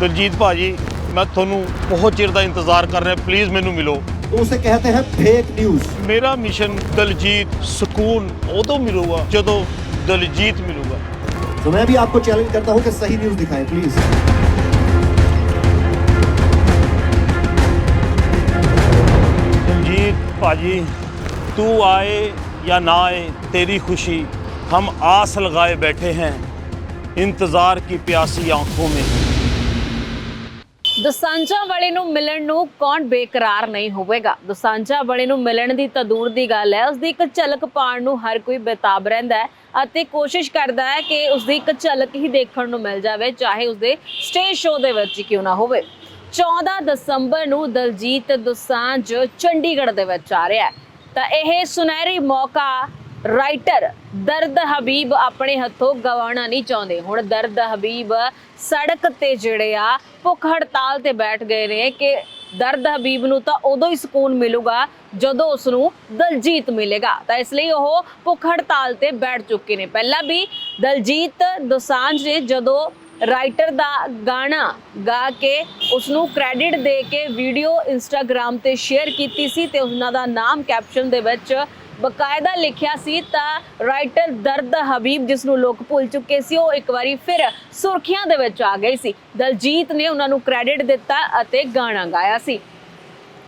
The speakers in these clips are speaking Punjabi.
ਦਲਜੀਤ ਭਾਜੀ ਮੈਂ ਤੁਹਾਨੂੰ ਬਹੁਤ ਚਿਰ ਦਾ ਇੰਤਜ਼ਾਰ ਕਰ ਰਿਹਾ ਪਲੀਜ਼ ਮੈਨੂੰ ਮਿਲੋ तो उसे कहते हैं फेक न्यूज ਮੇਰਾ ਮਿਸ਼ਨ ਦਲਜੀਤ ਸਕੂਨ ਉਦੋਂ ਮਿਲੂਗਾ ਜਦੋਂ ਦਲਜੀਤ ਮਿਲੂਗਾ तो मैं भी आपको चैलेंज करता हूं कि सही न्यूज दिखाएं प्लीज दलजीत भाजी तू आए या ना आए तेरी खुशी हम आस लगाए बैठे हैं इंतजार की प्यासी आंखों में ਦਸਾਂਝਾ ਵਾਲੇ ਨੂੰ ਮਿਲਣ ਨੂੰ ਕੌਣ ਬੇਕਰਾਰ ਨਹੀਂ ਹੋਵੇਗਾ? ਦਸਾਂਝਾ ਵਾਲੇ ਨੂੰ ਮਿਲਣ ਦੀ ਤਾਂ ਦੂਰ ਦੀ ਗੱਲ ਹੈ। ਉਸ ਦੀ ਇੱਕ ਝਲਕ ਪਾਉਣ ਨੂੰ ਹਰ ਕੋਈ ਬੇਤਾਬ ਰਹਿੰਦਾ ਹੈ ਅਤੇ ਕੋਸ਼ਿਸ਼ ਕਰਦਾ ਹੈ ਕਿ ਉਸ ਦੀ ਇੱਕ ਝਲਕ ਹੀ ਦੇਖਣ ਨੂੰ ਮਿਲ ਜਾਵੇ, ਚਾਹੇ ਉਸ ਦੇ ਸਟੇਜ ਸ਼ੋਅ ਦੇ ਵਿੱਚ ਹੀ ਕਿਉਂ ਨਾ ਹੋਵੇ। 14 ਦਸੰਬਰ ਨੂੰ ਦਲਜੀਤ ਦੋਸਾਂਝ ਚੰਡੀਗੜ੍ਹ ਦੇ ਵਿੱਚ ਆ ਰਿਹਾ ਹੈ। ਤਾਂ ਇਹ ਸੁਨਹਿਰੀ ਮੌਕਾ ਰਾਈਟਰ ਦਰਦ ਹਬੀਬ ਆਪਣੇ ਹੱਥੋਂ ਗਵਾਉਣਾ ਨਹੀਂ ਚਾਹੁੰਦੇ। ਹੁਣ ਦਰਦ ਹਬੀਬ ਸੜਕ ਤੇ ਜਿਹੜੇ ਆ, ਭੁੱਖ ਹੜਤਾਲ ਤੇ ਬੈਠ ਗਏ ਨੇ ਕਿ ਦਰਦ ਹਬੀਬ ਨੂੰ ਤਾਂ ਉਦੋਂ ਹੀ ਸਕੂਨ ਮਿਲੂਗਾ, ਜਦੋਂ ਉਸ ਨੂੰ ਦਲਜੀਤ ਮਿਲੇਗਾ। ਤਾਂ ਇਸ ਲਈ ਉਹ ਭੁੱਖ ਹੜਤਾਲ ਤੇ ਬੈਠ ਚੁੱਕੇ ਨੇ। ਪਹਿਲਾਂ ਵੀ ਦਲਜੀਤ ਦੋਸਾਂਝ ਨੇ ਜਦੋਂ ਰਾਈਟਰ ਦਾ ਗਾਣਾ ਗਾ ਕੇ ਉਸ ਨੂੰ ਕ੍ਰੈਡਿਟ ਦੇ ਕੇ ਵੀਡੀਓ ਇੰਸਟਾਗ੍ਰam ਤੇ ਸ਼ੇਅਰ ਕੀਤੀ ਸੀ ਤੇ ਉਹਨਾਂ ਦਾ ਨਾਮ ਕੈਪਸ਼ਨ ਦੇ ਵਿੱਚ ਬਕਾਇਦਾ ਲਿਖਿਆ ਸੀ ਤਾਂ ਰਾਈਟਰ ਦਰਦ ਹਬੀਬ ਜਿਸ ਨੂੰ ਲੋਕ ਭੁੱਲ ਚੁੱਕੇ ਸੀ, ਉਹ ਇੱਕ ਵਾਰੀ ਫਿਰ ਸੁਰਖੀਆਂ ਦੇ ਵਿੱਚ ਆ ਗਈ ਸੀ। ਦਲਜੀਤ ਨੇ ਉਹਨਾਂ ਨੂੰ ਕ੍ਰੈਡਿਟ ਦਿੱਤਾ ਅਤੇ ਗਾਣਾ ਗਾਇਆ ਸੀ।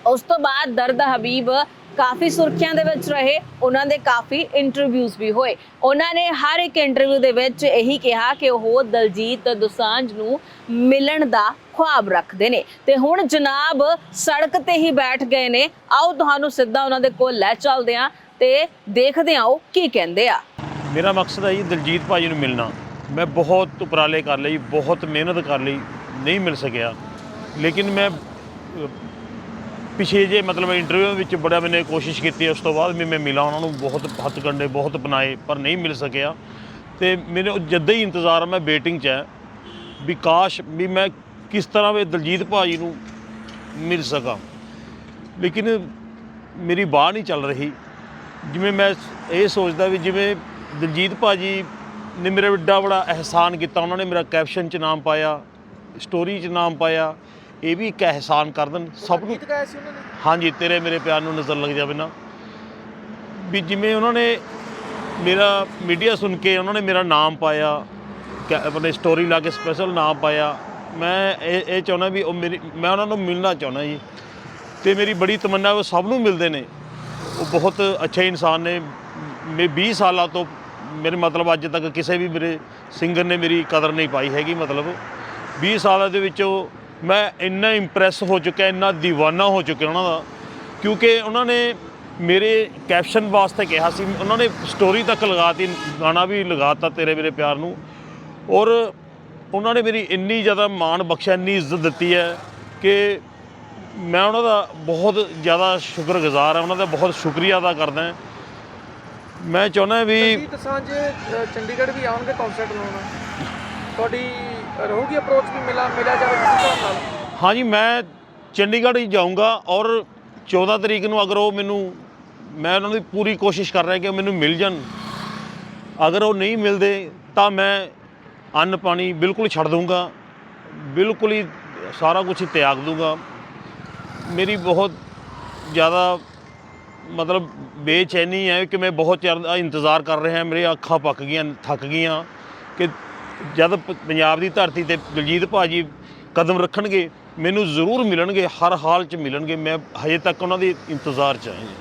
ਉਸ ਤੋਂ ਬਾਅਦ ਦਰਦ ਹਬੀਬ ਕਾਫੀ ਸੁਰਖੀਆਂ ਦੇ ਵਿੱਚ ਰਹੇ, ਉਹਨਾਂ ਦੇ ਕਾਫੀ ਇੰਟਰਵਿਊਜ਼ ਵੀ ਹੋਏ। ਉਹਨਾਂ ਨੇ ਹਰ ਇੱਕ ਇੰਟਰਵਿਊ ਦੇ ਵਿੱਚ ਇਹੀ ਕਿਹਾ ਕਿ ਉਹ ਦਲਜੀਤ ਦੁਸਾਂਝ ਨੂੰ ਮਿਲਣ ਦਾ ਖੁਆਬ ਰੱਖਦੇ ਨੇ। ਤੇ ਹੁਣ ਜਨਾਬ ਸੜਕ ਤੇ ਹੀ ਬੈਠ ਗਏ ਨੇ। ਆਓ, ਤੁਹਾਨੂੰ ਸਿੱਧਾ ਉਹਨਾਂ ਦੇ ਕੋਲ ਲੈ ਚੱਲਦੇ ਹਾਂ। ਤੇ ਦੇਖਦੇ ਹਾਂ ਉਹ ਕੀ ਕਹਿੰਦੇ ਆ। ਮੇਰਾ ਮਕਸਦ ਹੈ ਜੀ ਦਲਜੀਤ ਭਾਜੀ ਨੂੰ ਮਿਲਣਾ। ਮੈਂ ਬਹੁਤ ਉਪਰਾਲੇ ਕਰ ਲਈ ਬਹੁਤ ਮਿਹਨਤ ਕਰ ਲਈ ਨਹੀਂ ਮਿਲ ਸਕਿਆ। ਲੇਕਿਨ ਮੈਂ ਅਹ, ਪਿਛੇ ਜੇ ਮਤਲਬ ਇੰਟਰਵਿਊ ਵਿੱਚ ਬੜਾ ਮੈਨੇ ਕੋਸ਼ਿਸ਼ ਕੀਤੀ ਉਸ ਤੋਂ ਬਾਅਦ ਵੀ ਮੈਂ ਮਿਲਾਂ ਉਹਨਾਂ ਨੂੰ ਬਹੁਤ ਹੱਥ ਕੰਡੇ ਬਹੁਤ ਅਪਣਾਏ ਪਰ ਨਹੀਂ ਮਿਲ ਸਕਿਆ। ਤੇ ਮੈਨੂੰ ਜਦ ਹੀ ਇੰਤਜ਼ਾਰ ਮੈਂ ਵੇਟਿੰਗ 'ਚ ਹੈ ਵੀ ਕਾਸ਼ ਵੀ ਮੈਂ ਕਿਸ ਤਰ੍ਹਾਂ ਵੀ ਦਲਜੀਤ ਭਾਜੀ ਨੂੰ ਮਿਲ ਸਕਾਂ। ਲੇਕਿਨ ਮੇਰੀ ਬਾਹ ਨਹੀਂ ਚੱਲ ਰਹੀ। ਜਿਵੇਂ ਮੈਂ ਇਹ ਸੋਚਦਾ ਵੀ ਜਿਵੇਂ ਦਲਜੀਤ ਭਾਜੀ ਨੇ ਮੇਰੇ ਵੱਡਾ ਬੜਾ ਅਹਿਸਾਨ ਕੀਤਾ ਉਹਨਾਂ ਨੇ ਮੇਰਾ ਕੈਪਸ਼ਨ 'ਚ ਨਾਮ ਪਾਇਆ ਸਟੋਰੀ 'ਚ ਨਾਮ ਪਾਇਆ ਇਹ ਵੀ ਇੱਕ ਅਹਿਸਾਨ ਕਰ ਦੇਣ। ਸਭ ਨੂੰ ਹਾਂਜੀ ਤੇਰੇ ਮੇਰੇ ਪਿਆਰ ਨੂੰ ਨਜ਼ਰ ਲੱਗ ਜਾਵੇ ਨਾ। ਵੀ ਜਿਵੇਂ ਉਹਨਾਂ ਨੇ ਮੇਰਾ ਮੀਡੀਆ ਸੁਣ ਕੇ ਉਹਨਾਂ ਨੇ ਮੇਰਾ ਨਾਮ ਪਾਇਆ ਆਪਣੇ ਸਟੋਰੀ ਲਾ ਕੇ ਸਪੈਸ਼ਲ ਨਾਮ ਪਾਇਆ। ਮੈਂ ਇਹ ਇਹ ਚਾਹੁੰਦਾ ਵੀ ਉਹ ਮੇਰੀ ਮੈਂ ਉਹਨਾਂ ਨੂੰ ਮਿਲਣਾ ਚਾਹੁੰਦਾ ਜੀ। ਤੇ ਮੇਰੀ ਬੜੀ ਤਮੰਨਾ ਉਹ ਸਭ ਨੂੰ ਮਿਲਦੇ ਨੇ। ਉਹ ਬਹੁਤ ਅੱਛੇ ਇਨਸਾਨ ਨੇ। ਮੈਂ 20 ਸਾਲਾਂ ਤੋਂ ਮੇਰੇ ਮਤਲਬ ਅੱਜ ਤੱਕ ਕਿਸੇ ਵੀ ਮੇਰੇ ਸਿੰਗਰ ਨੇ ਮੇਰੀ ਕਦਰ ਨਹੀਂ ਪਾਈ ਹੈਗੀ ਮਤਲਬ। 20 ਸਾਲਾਂ ਦੇ ਵਿੱਚ ਮੈਂ ਇੰਨਾ ਇੰਪ੍ਰੈਸ ਹੋ ਚੁੱਕਿਆ, ਇੰਨਾ دیਵਾਨਾ ਹੋ ਚੁੱਕਿਆ ਉਹਨਾਂ ਦਾ। ਕਿਉਂਕਿ ਉਹਨਾਂ ਨੇ ਮੇਰੇ ਕੈਪਸ਼ਨ ਵਾਸਤੇ ਕਿਹਾ ਸੀ, ਉਹਨਾਂ ਨੇ ਸਟੋਰੀ ਤੱਕ ਲਗਾਤੀ ਗਾਣਾ ਵੀ ਲਗਾਤਾ ਤੇਰੇ ਮੇਰੇ ਪਿਆਰ ਨੂੰ। ਔਰ ਉਹਨਾਂ ਨੇ ਮੇਰੀ ਇੰਨੀ ਜ਼ਿਆਦਾ ਮਾਣ ਬਖਸ਼ਿਆ, ਇੰਨੀ ਇੱਜ਼ਤ ਦਿੱਤੀ ਹੈ ਕਿ ਮੈਂ ਉਹਨਾਂ ਦਾ ਬਹੁਤ ਜ਼ਿਆਦਾ ਸ਼ੁਕਰਗੁਜ਼ਾਰ ਹਾਂ ਉਹਨਾਂ ਦਾ ਬਹੁਤ ਸ਼ੁਕਰੀਆ ਅਦਾ ਕਰਦਾ ਹਾਂ। ਮੈਂ ਚਾਹੁੰਦਾ ਵੀ ਸਾਂਝ ਅ, ਚੰਡੀਗੜ੍ਹ ਵੀ ਆਉਣਗੇ ਕਨਸਰਟ ਲਾਉਣ। ਤੁਹਾਡੀ ਰਹੂਗੀ ਅਪਰੋਚ ਵੀ ਮਿਲਾ ਮਿਲਿਆ ਜਾਵੇ ਕਿਸੇ ਨਾਲ? ਹਾਂਜੀ ਮੈਂ ਚੰਡੀਗੜ੍ਹ ਹੀ ਜਾਊਂਗਾ ਔਰ 14 ਤਰੀਕ ਨੂੰ ਅਗਰ ਉਹ ਮੈਨੂੰ ਮੈਂ ਉਹਨਾਂ ਦੀ ਪੂਰੀ ਕੋਸ਼ਿਸ਼ ਕਰ ਰਿਹਾ ਕਿ ਉਹ ਮੈਨੂੰ ਮਿਲ ਜਾਣ। ਅਗਰ ਉਹ ਨਹੀਂ ਮਿਲਦੇ ਤਾਂ ਮੈਂ ਅੰਨ ਪਾਣੀ ਬਿਲਕੁਲ ਛੱਡ ਦੂੰਗਾ ਬਿਲਕੁਲ ਹੀ ਸਾਰਾ ਕੁਝ ਹੀ ਤਿਆਗ ਦੂੰਗਾ। ਮੇਰੀ ਬਹੁਤ ਜ਼ਿਆਦਾ ਮਤਲਬ ਬੇਚੈਨੀ ਹੈ ਕਿ ਮੈਂ ਬਹੁਤ ਚਿਰ ਦਾ ਇੰਤਜ਼ਾਰ ਕਰ ਰਿਹਾ ਮੇਰੀਆਂ ਅੱਖਾਂ ਪੱਕ ਗਈਆਂ, ਥੱਕ ਗਈਆਂ ਕਿ ਜਦ ਪ- ਪੰਜਾਬ ਦੀ ਧਰਤੀ ਤੇ ਦਲਜੀਤ ਭਾਜੀ ਕਦਮ ਰੱਖਣਗੇ, ਮੈਨੂੰ ਜ਼ਰੂਰ ਮਿਲਣਗੇ, ਹਰ ਹਾਲ 'ਚ ਮਿਲਣਗੇ, ਮੈਂ ਹਜੇ ਤੱਕ ਉਹਨਾਂ ਦੇ ਇੰਤਜ਼ਾਰ 'ਚ ਹਾਂ।